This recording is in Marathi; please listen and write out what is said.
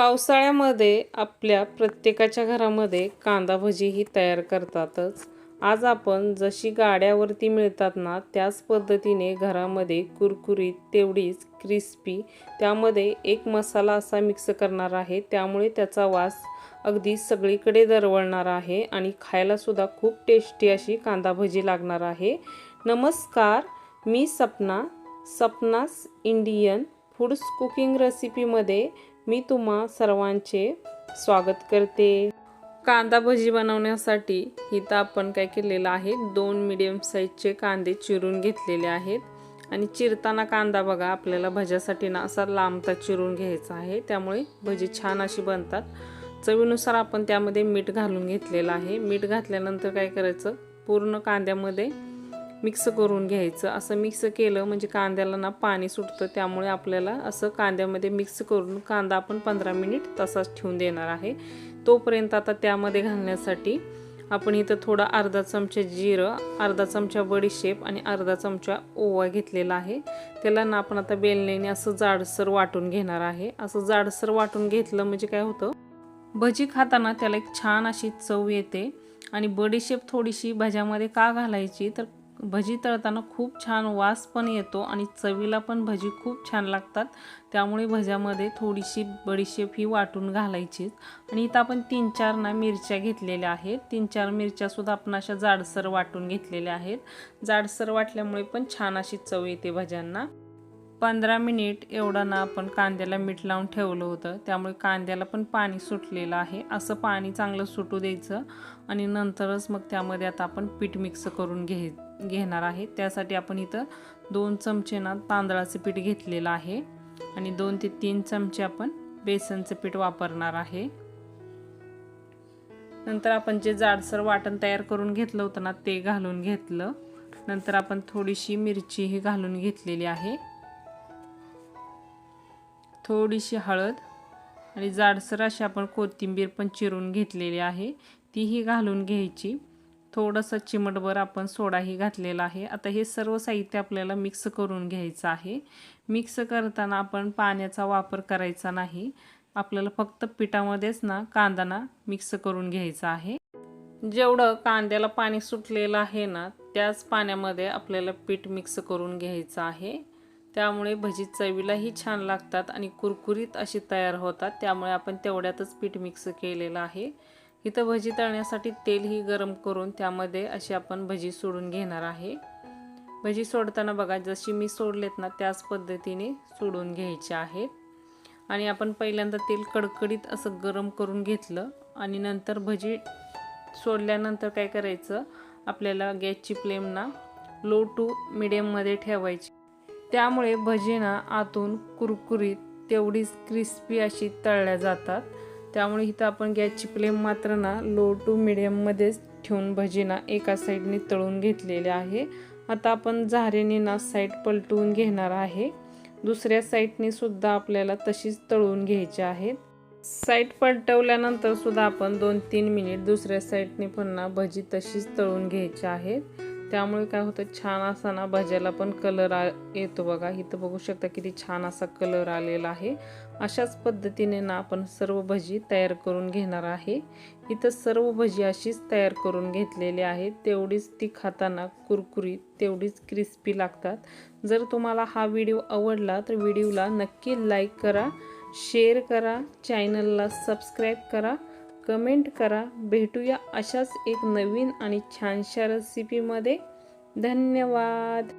पावसाळ्यामध्ये आपल्या प्रत्येकाच्या घरामध्ये कांदा भजी ही तयार करतातच. आज आपण जशी गाड्यावरती मिळतात ना त्याच पद्धतीने घरामध्ये कुरकुरीत तेवढीच क्रिस्पी त्यामध्ये एक मसाला असा मिक्स करणार आहे. त्यामुळे त्याचा वास अगदी सगळीकडे दरवळणार आहे आणि खायलासुद्धा खूप टेस्टी अशी कांदा भजी लागणार आहे. नमस्कार मी Sapna Sapna's Indian foods cooking रेसिपीमध्ये मी तुम्हा सर्वांचे स्वागत करते. कांदा भजी बनवण्यासाठी इथं आपण काय केलेलं आहे? दोन मिडियम साईजचे कांदे चिरून घेतलेले आहेत. आणि चिरताना कांदा बघा आपल्याला भज्यासाठी ना असा लांबता चिरून घ्यायचा आहे. त्यामुळे भजी छान अशी बनतात. चवीनुसार आपण त्यामध्ये मीठ घालून घेतलेलं आहे. मीठ घातल्यानंतर काय करायचं? पूर्ण कांद्यामध्ये मिक्स करून घ्यायचं. असं मिक्स केलं म्हणजे कांद्याला ना पाणी सुटतं त्यामुळे आपल्याला असं कांद्यामध्ये मिक्स करून कांदा आपण पंधरा मिनिट तसाच ठेवून देणार आहे. तोपर्यंत आता त्यामध्ये घालण्यासाठी आपण इथं थोडा अर्धा चमचा जिरं अर्धा चमचा बडीशेप आणि अर्धा चमचा ओवा घेतलेला आहे. त्याला ना आपण आता बेलण्याने असं जाडसर वाटून घेणार आहे. असं जाडसर वाटून घेतलं म्हणजे काय होतं? भजी खाताना त्याला एक छान अशी चव येते. आणि बडीशेप थोडीशी भज्यामध्ये का घालायची तर भजी तळताना खूप छान वास पण येतो आणि चवीला पण भजी खूप छान लागतात. त्यामुळे भज्यामध्ये थोडीशी बडीशेप ही वाटून घालायचीच आणि इथं आपण तीन चार ना मिरच्या घेतलेल्या आहेत. तीन चार मिरच्यासुद्धा आपण अशा जाडसर वाटून घेतलेल्या आहेत. जाडसर वाटल्यामुळे पण छान अशी चव येते भज्यांना. पंधरा मिनिट एवढं ना आपण कांद्याला मीठ लावून ठेवलं होतं. त्यामुळे कांद्याला पण पाणी सुटलेलं आहे. असं पाणी चांगलं सुटू द्यायचं आणि नंतरच मग त्यामध्ये आता आपण पीठ मिक्स करून घे घेणार आहे. त्यासाठी आपण इथं दोन चमचे ना तांदळाचं पीठ घेतलेलं आहे आणि दोन ते तीन चमचे आपण बेसनचं पीठ वापरणार आहे. नंतर आपण जे जाडसर वाटण तयार करून घेतलं होतं ना ते घालून घेतलं. नंतर आपण थोडीशी मिरचीही घालून घेतलेली आहे. थोडीशी हळद आणि जाडसर अशी आपण कोथिंबीर पण चिरून घेतलेली आहे. तीही घालून घ्यायची. थोडंसं चिमटभर आपण सोडाही घातलेला आहे. आता हे सर्व साहित्य आपल्याला मिक्स करून घ्यायचं आहे. मिक्स करताना आपण पाण्याचा वापर करायचा नाही. आपल्याला फक्त पिठामध्येच ना कांदाना मिक्स करून घ्यायचा आहे. जेवढं कांद्याला पाणी सुटलेलं आहे ना त्याच पाण्यामध्ये आपल्याला पीठ मिक्स करून घ्यायचं आहे. त्यामुळे भजी चवीलाही छान लागतात आणि कुरकुरीत अशी तयार होतात. त्यामुळे आपण तेवढ्यातच पीठ मिक्स केलेलं आहे. इथं भजी तळण्यासाठी तेलही गरम करून त्यामध्ये अशी आपण भजी सोडून घेणार आहे. भजी सोडताना बघा जशी मी सोडलेत ना त्याच पद्धतीने सोडून घ्यायचे आहेत आणि आपण पहिल्यांदा तेल कडकडीत असं गरम करून घेतलं आणि नंतर भजी सोडल्यानंतर काय करायचं? आपल्याला गॅसची फ्लेम ना लो टू मिडियममध्ये ठेवायची. त्यामुळे भजिना आतून कुरकुरीत तेवढीच क्रिस्पी अशी तळल्या जातात. त्यामुळे इथं आपण गॅसची फ्लेम मात्र ना लो टू मिडियममध्येच ठेवून भजिना एका साईडने तळून घेतलेले आहे. आता आपण झारेने ना साईड पलटवून घेणार आहे. दुसऱ्या साईडने सुद्धा आपल्याला तशीच तळून घ्यायची आहेत साईड पलटवल्यानंतर सुद्धा आपण दोन तीन मिनिट दुसऱ्या साईडने पुन्हा भजी तशीच तळून घ्यायची आहेत त्यामुळे काय होतं छान असा ना भाज्याला पण कलर आ येतो बघा. इथं बघू शकता किती छान असा कलर आलेला आहे. अशाच पद्धतीने ना आपण सर्व भजी तयार करून घेणार आहे. इथं सर्व भजी अशीच तयार करून घेतलेली आहे तेवढीच ती खाताना कुरकुरीत तेवढीच क्रिस्पी लागतात. जर तुम्हाला हा व्हिडिओ आवडला तर व्हिडिओला नक्की लाईक करा शेअर करा चॅनलला सबस्क्राईब करा. कमेंट करा. भेटूया अशाच एक नवीन आणि छानशा रेसिपीमध्ये धन्यवाद.